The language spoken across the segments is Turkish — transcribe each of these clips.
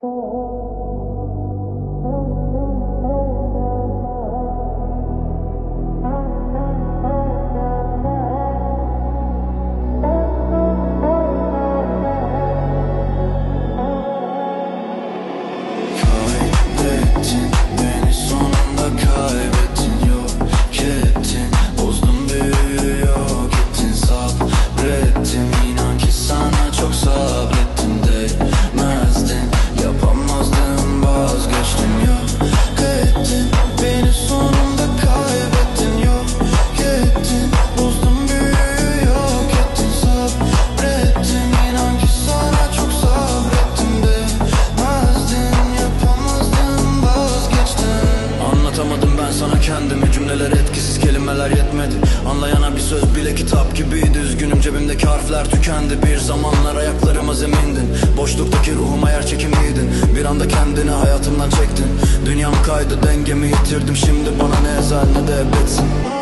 Kaybettin Bozdun büyüyü yok ettin sabrettim Anlatamadım ben sana kendimi Cümleler etkisiz kelimeler yetmedi. Anlayana bir söz bile kitap gibiydi. Üzgünüm cebimdeki harfler tükendi. Bir zamanlar ayaklarıma zemindin. Boşluktaki ruhuma yer çekimiydin Bir anda kendini hayatımdan çektin. Dünyam kaydı dengemi yitirdim. Şimdi bana ne ezel ne de ebetsin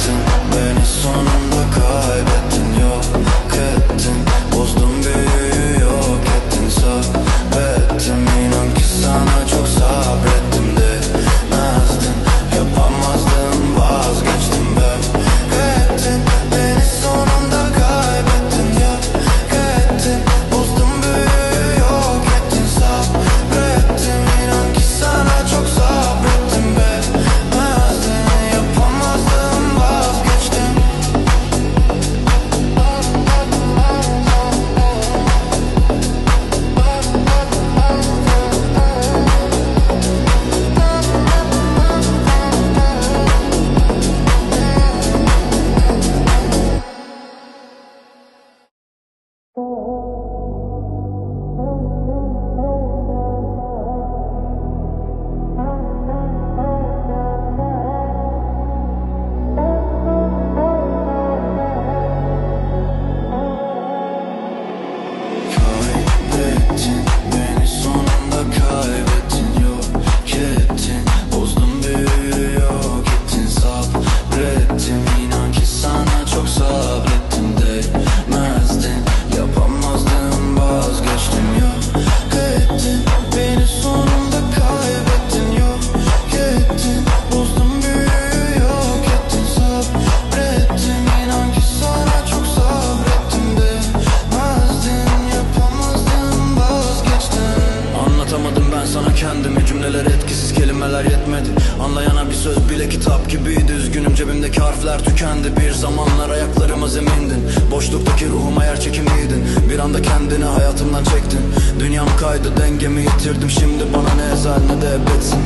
Kaybettin beni sonunda kaybettin Anlayana bir söz bile kitap gibiydi Üzgünüm cebimdeki harfler tükendi. Bir zamanlar ayaklarıma zemindin. Boşluktaki ruhuma yer çekimiydin Bir anda kendini hayatımdan çektin. Dünyam kaydı dengemi yitirdim. Şimdi bana ne ezel ne de ebetsin